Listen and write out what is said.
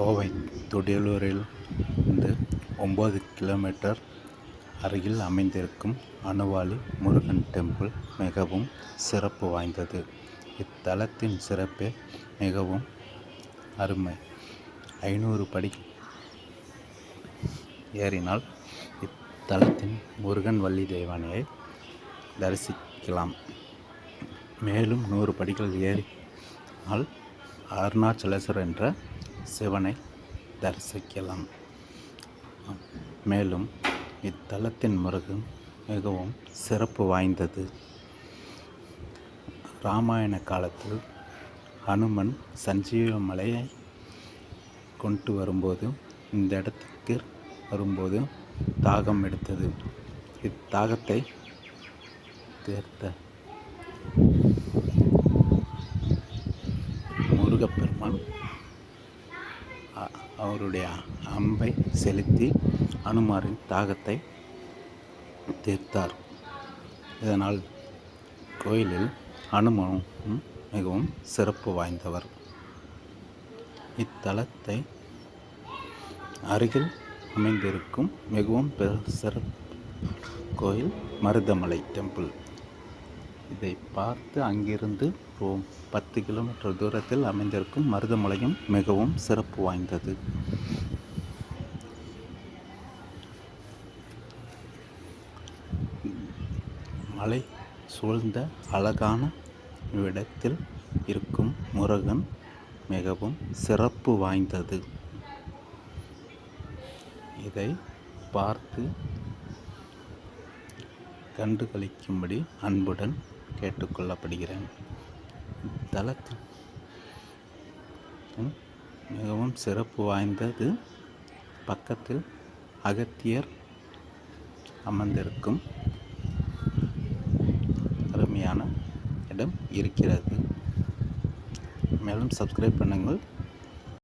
கோவை துடியலூரில் இருந்து ஒம்பது கிலோமீட்டர் அருகில் அமைந்திருக்கும் அனுவாலி முருகன் டெம்பிள் மிகவும் சிறப்பு வாய்ந்தது. இத்தலத்தின் சிறப்பே மிகவும் அருமை. ஐநூறு படி ஏறினால் இத்தலத்தின் முருகன் வள்ளி தெய்வானையை தரிசிக்கலாம். மேலும் நூறு படிகள் ஏறினால் அருணாச்சலேஸ்வரர் என்ற சிவனை தரிசிக்கலாம். மேலும் இத்தலத்தின் முருகன் மிகவும் சிறப்பு வாய்ந்தது. ராமாயண காலத்தில் ஹனுமன் சஞ்சீவ மலையை கொண்டு வரும்போது இந்த இடத்துக்கு வரும்போது தாகம் எடுத்தது. இத்தாகத்தை தீர்த்த முருகப்பெருமான் அவருடைய அம்பை செலுத்தி அனுமாரின் தாகத்தை தீர்த்தார். இதனால் கோயிலில் அனுமனும் மிகவும் சிறப்பு வாய்ந்தவர். இத்தலத்தை அருகில் அமைந்திருக்கும் மிகவும் பெரு சிறப்பு கோயில் மருதமலை டெம்பிள். இதை பார்த்து அங்கிருந்து ரோம் பத்து கிலோமீட்டர் தூரத்தில் அமைந்திருக்கும் மருதமலையும் மிகவும் சிறப்பு வாய்ந்தது. மலை சூழ்ந்த அழகான இடத்தில் இருக்கும் முருகன் மிகவும் சிறப்பு வாய்ந்தது. இதை பார்த்து கண்டுகளிக்கும்படி அன்புடன் கேட்டுக்கொள்ளப்படுகிறேன். இத்தலத்தில் மிகவும் சிறப்பு வாய்ந்தது. பக்கத்தில் அகத்தியர் அமர்ந்திருக்கும் அருமையான இடம் இருக்கிறது. மேலும் சப்ஸ்கிரைப் பண்ணுங்கள்.